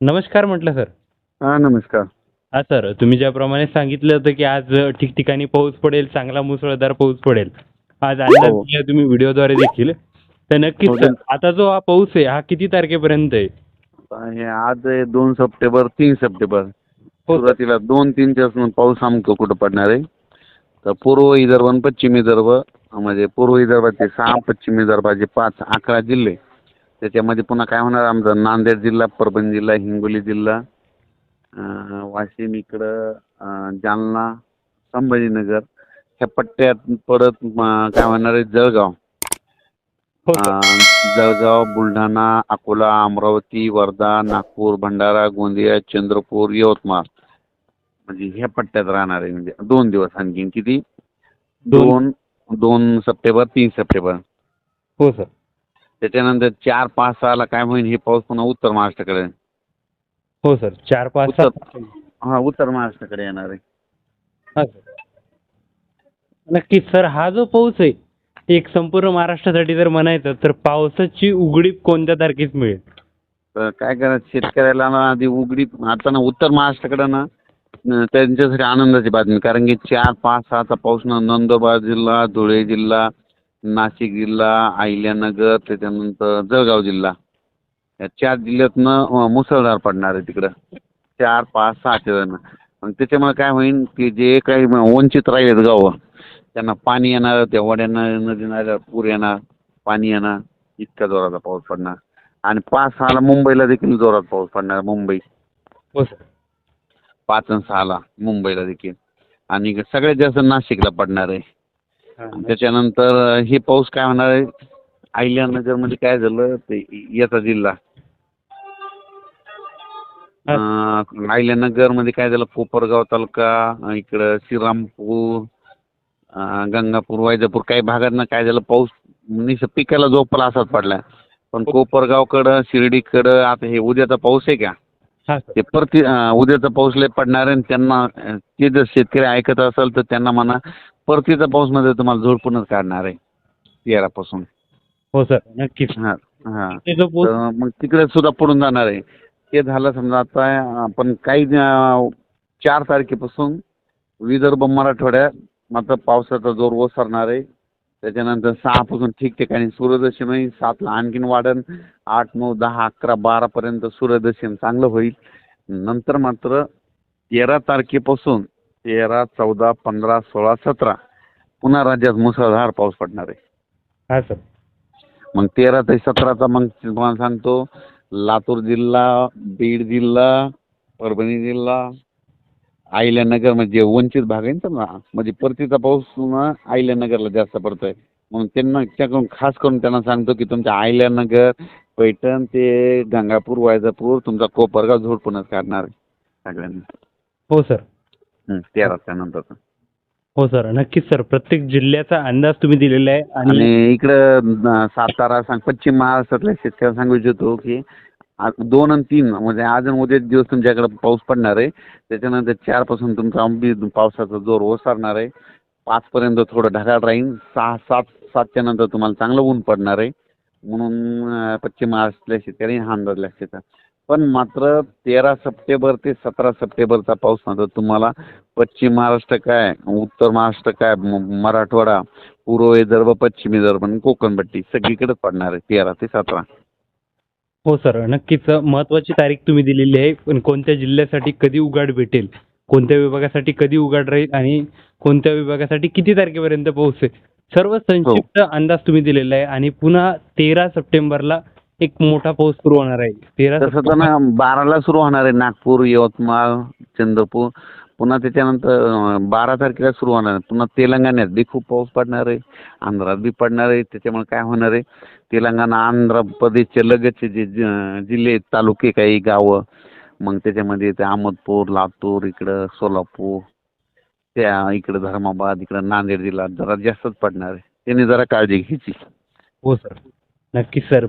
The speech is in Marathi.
नमस्कार म्हटलं सर. हा नमस्कार. हा सर तुम्ही ज्याप्रमाणे सांगितलं होतं की आज ठिकठिकाणी पाऊस पडेल चांगला मुसळधार पाऊस पडेल. आज अंदाज हो. दिला तुम्ही व्हिडिओद्वारे देखील. तर नक्कीच हो, सर आता जो हा पाऊस आहे हा किती तारखेपर्यंत आहे? हे आज आहे दोन सप्टेंबर तीन सप्टेंबर. हो सर. सुरुवातीला दोन तीन दिवस पाऊस आमचं कुठं पडणार आहे? तर पूर्व विदर्भ आणि पश्चिम विदर्भ म्हणजे पूर्व विदर्भाचे सहा पश्चिम विदर्भाचे पाच अकरा जिल्हे. त्याच्यामध्ये पुन्हा काय होणार आमचं नांदेड जिल्हा परभणी जिल्हा हिंगोली जिल्हा वाशिम इकडं जालना संभाजीनगर ह्या पट्ट्यात परत काय होणार आहे जळगाव. हो जळगाव बुलढाणा अकोला अमरावती वर्धा नागपूर भंडारा गोंदिया चंद्रपूर यवतमाळ. म्हणजे ह्या पट्ट्यात राहणार आहे म्हणजे दोन दिवस आणखीन किती? दोन दोन सप्टेंबर तीन सप्टेंबर. हो सर. त्याच्यानंतर चार पाच सहाला काय होईल हे पाऊस पुन्हा उत्तर महाराष्ट्राकडे हो सर चार पाच उत्तर सात हा उत्तर महाराष्ट्राकडे येणार आहे. हा सर. नक्कीच सर हा जो पाऊस आहे एक संपूर्ण महाराष्ट्रासाठी जर म्हणायचं तर पावसाची उघडीप कोणत्या तारखेस मिळेल? तर काय करायचं शेतकऱ्याला ना आधी उघडी आता ना उत्तर महाराष्ट्राकडे ना न- त्यांच्यासाठी आनंदाची बातमी कारण की चार पाच सहाचा पाऊस ना नंदुरबार जिल्हा धुळे जिल्हा नाशिक जिल्हा अहिल्यानगर त्याच्यानंतर जळगाव जिल्हा. या चार जिल्ह्यातनं मुसळधार पडणार आहे तिकडं. चार पाच सहाच्या जण. मग त्याच्यामुळे काय होईल की जे काही वंचित राहिलेत गावं त्यांना पाणी येणार त्या वड्यांना नदी नाल्या पूर येणार पाणी येणार इतका जोराचा पाऊस पडणार. आणि पाच सहाला मुंबईला देखील जोरात पाऊस पडणार मुंबई. हो सर. पाच आणि सहाला मुंबईला देखील. आणि सगळ्यात जास्त नाशिकला पडणार आहे. त्याच्यानंतर हे पाऊस काय होणार आहे? अहिल्यानगरमध्ये काय झालं? ते याचा जिल्हा. अं, अहिल्यानगरमध्ये काय झालं? कोपरगाव तालुका इकडं श्रीरामपूर गंगापूर वैजापूर काही भागातनं काय झालं? पाऊस निस पिकाला जोपला असाच पडला. पण कोपरगावकडं शिर्डीकडं आता हे उद्याचा पाऊस आहे का? हा सर. ते परती उद्याचा पाऊस लय पडणार आहे आणि त्यांना ते जर शेतकरी ऐकत असेल तर त्यांना म्हणा परतीचा पाऊसमध्ये तुम्हाला झोडपूनच काढणार आहे तेरापासून. हो सर. नक्कीच. हां हां. पाऊस मग तिकडे सुद्धा पडून जाणार आहे. ते झालं समजा आता आपण काही अं, चार तारखेपासून विदर्भ मराठवाड्यात मात्र पावसाचा जोर ओसरणार आहे. त्याच्यानंतर सहापासून ठिकठिकाणी सूर्यदर्शन सातला आणखीन वाढन. आठ नऊ दहा अकरा बारापर्यंत सूर्यदर्शन चांगलं होईल. नंतर मात्र तेरा तारखेपासून तेरा चौदा पंधरा सोळा सतरा पुन्हा राज्यात मुसळधार पाऊस पडणार आहे. हा सर. मग तेरा ते सतराचा मग तुम्हाला सांगतो लातूर जिल्हा बीड जिल्हा परभणी जिल्हा अहिल्यानगर म्हणजे वंचित भाग आहे ना म्हणजे परतीचा पाऊस ना अहिल्यानगरला जास्त पडतोय. म्हणून त्यांना त्याकडून खास करून त्यांना सांगतो की तुमच्या अहिल्यानगर पैठण ते गंगापूर वैजापूर तुमचा कोपरगाव झोडपूनच काढणार आहे सगळ्यांनी. हो सर. हं, तेराच्या नंतरचा हो सर. नक्कीच सर. प्रत्येक जिल्ह्याचा अंदाज तुम्ही दिलेला आहे आणि आणि इकडं अं, सातारा सांग पश्चिम महाराष्ट्रातल्या शेतकऱ्याला सांगू इच्छितो की आज दोन आणि तीन म्हणजे आज आणि उद्या दिवस तुमच्याकडे पाऊस पडणार आहे. त्याच्यानंतर चारपासून तुमचा बी पावसाचा जोर ओसरणार आहे. पाचपर्यंत थोडं ढगाळ राहील सहा सात सातच्या नंतर तुम्हाला चांगलं ऊन पडणार आहे. म्हणून पश्चिम महाराष्ट्रातल्या शेतकऱ्यांनी हा अंदाज लक्षात पण मात्र तेरा सप्टेंबर ते सतरा सप्टेंबरचा पाऊस मात्र तुम्हाला पश्चिम महाराष्ट्र काय उत्तर महाराष्ट्र काय म- मराठवाडा पूर्व विदर्भ पश्चिम विदर्भ आणि कोकणपट्टी सगळीकडेच पडणार आहे तेरा ते सतरा. हो सर. नक्कीच महत्वाची तारीख तुम्ही दिलेली आहे. पण कोणत्या जिल्ह्यासाठी कधी उघाड भेटेल? कोणत्या विभागासाठी कधी उघाड राहील? आणि कोणत्या विभागासाठी किती तारखेपर्यंत पाऊस आहे सर्व संक्षिप्त अंदाज तुम्ही दिलेला आहे. आणि पुन्हा तेरा सप्टेंबरला एक मोठा पाऊस सुरू होणार आहे. तेरा तसं तर ना बाराला सुरू होणार आहे. नागपूर यवतमाळ चंद्रपूर. पुन्हा त्याच्यानंतर बारा तारखेला सुरू होणार आहे. पुन्हा तेलंगणात बी खूप पाऊस पडणार आहे. आंध्रात बी पडणार आहे. त्याच्यामुळे काय होणार आहे? तेलंगणा आंध्र प्रदेशचे लगतचे जे जिल्हे तालुके काही गावं मग त्याच्यामध्ये ते अहमदपूर लातूर इकडं सोलापूर त्या इकडं धर्माबाद इकडं नांदेड जिल्हा जरा जास्तच पडणार आहे. त्यांनी जरा काळजी घ्यायची. हो सर. नक्कीच सर.